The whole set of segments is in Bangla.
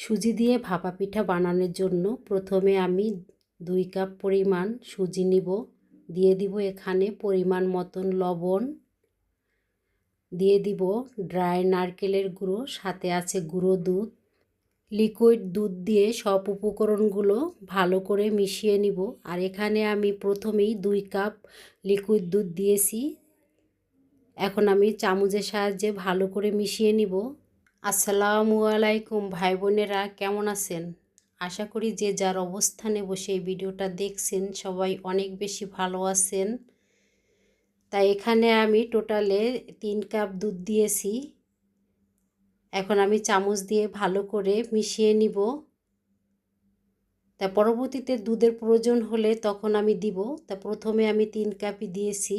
সুজি দিয়ে ভাপা পিঠা বানানোর জন্য প্রথমে আমি দুই কাপ পরিমাণ সুজি নিব। দিয়ে দিব এখানে পরিমাণ মতন লবণ। দিয়ে দিব ড্রাই নারকেলের গুঁড়ো, সাথে আছে গুঁড়ো দুধ। লিকুইড দুধ দিয়ে সব উপকরণগুলো ভালো করে মিশিয়ে নিব। আর এখানে আমি প্রথমেই দুই কাপ লিকুইড দুধ দিয়েছি। এখন আমি চামচের সাহায্যে ভালো করে মিশিয়ে নিব। আসসালামু আলাইকুম ভাই বোনেরা কেমন আছেন? আশা করি যে যার অবস্থানে বসে এই ভিডিওটা দেখছেন সবাই অনেক বেশি ভালো আছেন। তাই এখানে আমি টোটালে তিন কাপ দুধ দিয়েছি। এখন আমি চামচ দিয়ে ভালো করে মিশিয়ে নিব। তা পরবর্তীতে দুধের প্রয়োজন হলে তখন আমি দিব। তা প্রথমে আমি তিন কাপই দিয়েছি।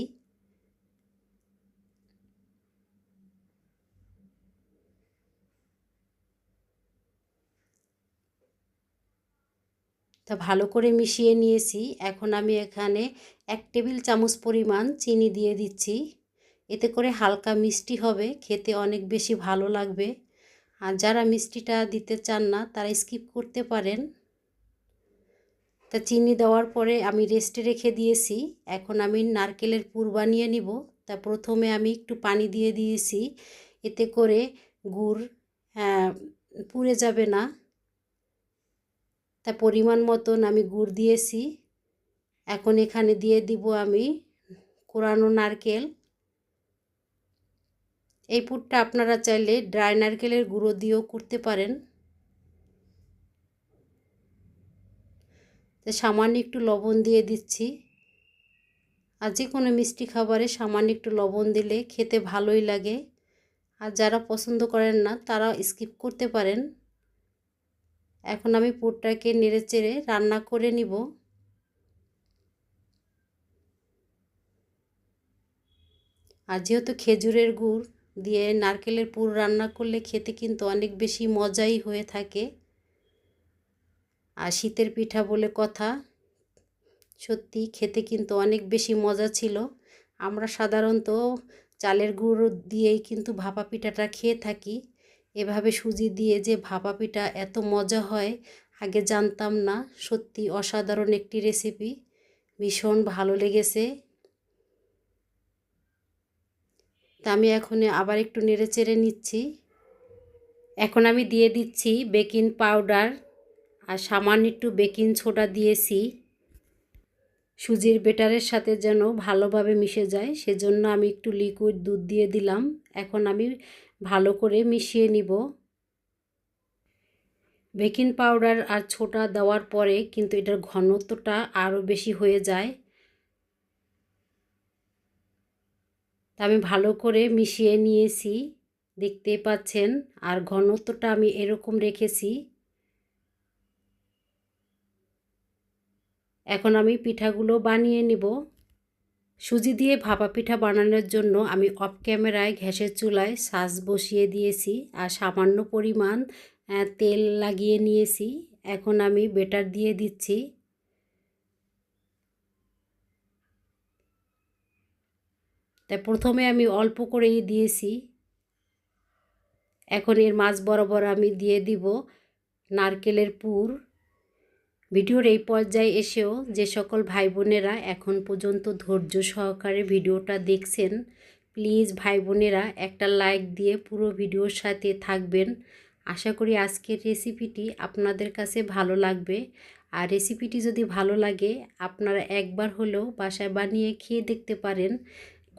তা ভালো করে মিশিয়ে নিয়েছি। এখন আমি এখানে এক টেবিল চামচ পরিমাণ চিনি দিয়ে দিচ্ছি। এতে করে হালকা মিষ্টি হবে, খেতে অনেক বেশি ভালো লাগবে। আর যারা মিষ্টিটা দিতে চান না, তারা স্কিপ করতে পারেন। তা চিনি দেওয়ার পরে আমি রেস্টে রেখে দিয়েছি। এখন আমি নারকেলের পুর বানিয়ে নিব। তা প্রথমে আমি একটু পানি দিয়ে দিয়েছি। এতে করে গুড় পুড়ে যাবে না। তা পরিমাণ মতন আমি গুড় দিয়েছি। এখন এখানে দিয়ে দিব আমি কোরানো নারকেল। এই পুরটা আপনারা চাইলে ড্রাই নারকেলের গুঁড়ো দিয়েও করতে পারেন। তো সামান্য একটু লবণ দিয়ে দিচ্ছি। আর যে কোনো মিষ্টি খাবারে সামান্য একটু লবণ দিলে খেতে ভালোই লাগে। আর যারা পছন্দ করেন না তারা স্কিপ করতে পারেন। এখন আমি পুরটাকে নেড়ে চেড়ে রান্না করে নিব। আর যেহেতু খেজুরের গুড় দিয়ে নারকেলের পুর রান্না করলে খেতে কিন্তু অনেক বেশি মজাই হয়ে থাকে। আর শীতের পিঠা বলে কথা, সত্যি খেতে কিন্তু অনেক বেশি মজা ছিল। আমরা সাধারণত চালের গুঁড়ো দিয়েই কিন্তু ভাপা পিঠাটা খেয়ে থাকি। এভাবে সুজি দিয়ে যে ভাপা পিঠা এত মজা হয়, আগে জানতাম না। সত্যি অসাধারণ একটি রেসিপি ভীষণ ভালো লেগেছে। তা আমি এখন আবার একটু নেড়ে চেড়ে নিচ্ছি। এখন আমি দিয়ে দিচ্ছি বেকিং পাউডার আর সামান্য একটু বেকিং সোডা দিয়েছি। সুজির বেটারের সাথে যেন ভালোভাবে মিশে যায়, সেজন্য আমি একটু লিকুইড দুধ দিয়ে দিলাম। এখন আমি ভালো করে মিশিয়ে নিব। বেকিং পাউডার আর ছোটা দেওয়ার পরে কিন্তু এটার ঘনত্বটা আরও বেশি হয়ে যায়। তা আমি ভালো করে মিশিয়ে নিয়েছি, দেখতে পাচ্ছেন? আর ঘনত্বটা আমি এরকম রেখেছি। এখন আমি পিঠাগুলো বানিয়ে নিব। সুজি দিয়ে ভাপা পিঠা বানানোর জন্য আমি অফ ক্যামেরায় ঘ্যাসের চুলায় সাজ বসিয়ে দিয়েছি আর সামান্য পরিমাণ তেল লাগিয়ে নিয়েছি। এখন আমি বেটার দিয়ে দিচ্ছি। তাই প্রথমে আমি অল্প করেই দিয়েছি। এখন এর মাছ বরাবর আমি দিয়ে দিব নারকেলের পুর। ভিডিওর এই পর্যায়ে এসেও যে সকল ভাই বোনেরা এখন পর্যন্ত ধৈর্য সহকারে ভিডিওটা দেখছেন, প্লিজ ভাই বোনেরা একটা লাইক দিয়ে পুরো ভিডিওর সাথে থাকবেন। আশা করি আজকের রেসিপিটি আপনাদের কাছে ভালো লাগবে। আর রেসিপিটি যদি ভালো লাগে, আপনারা একবার হলেও বাসায় বানিয়ে খেয়ে দেখতে পারেন।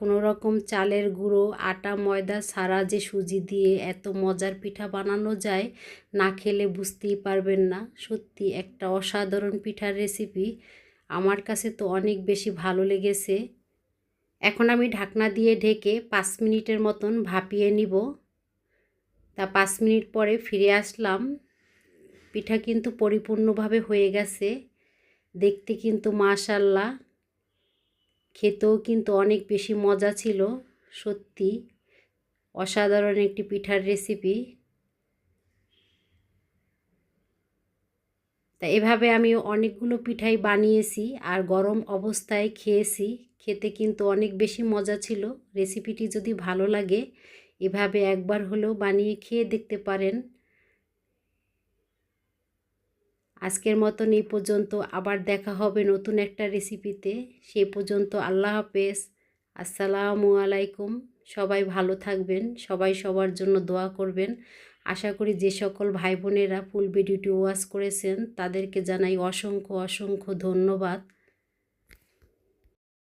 কোনো রকম চালের গুঁড়ো, আটা, ময়দা সারা যে সুজি দিয়ে এত মজার পিঠা বানানো যায়, না খেলে বুঝতেই পারবেন না। সত্যি একটা অসাধারণ পিঠার রেসিপি আমার কাছে তো অনেক বেশি ভালো লেগেছে। এখন আমি ঢাকনা দিয়ে ঢেকে পাঁচ মিনিটের মতন ভাপিয়ে নিব। তা পাঁচ মিনিট পরে ফিরে আসলাম। পিঠা কিন্তু পরিপূর্ণভাবে হয়ে গেছে। দেখতে কিন্তু মাশাল্লাহ। খেতেও কিন্তু অনেক বেশি মজা ছিল, সত্যি। অসাধারণ একটি পিঠার রেসিপি তা এভাবে আমি অনেকগুলো পিঠাই বানিয়েছি আর গরম অবস্থায় খেয়েছি। খেতে কিন্তু অনেক বেশি মজা ছিল। রেসিপিটি যদি ভালো লাগে, এভাবে একবার হলেও বানিয়ে খেয়ে দেখতে পারেন। আজকের মতন এই পর্যন্ত। আবার দেখা হবে নতুন একটা রেসিপিতে সে পর্যন্ত আল্লাহ হাফেজ। আসসালামু আলাইকুম। সবাই ভালো থাকবেন। সবাই সবার জন্য দোয়া করবেন। আশা করি যে সকল ভাই বোনেরা ফুল ভিডিওটি ওয়াশ করেছেন, তাদেরকে জানাই অসংখ্য অসংখ্য ধন্যবাদ।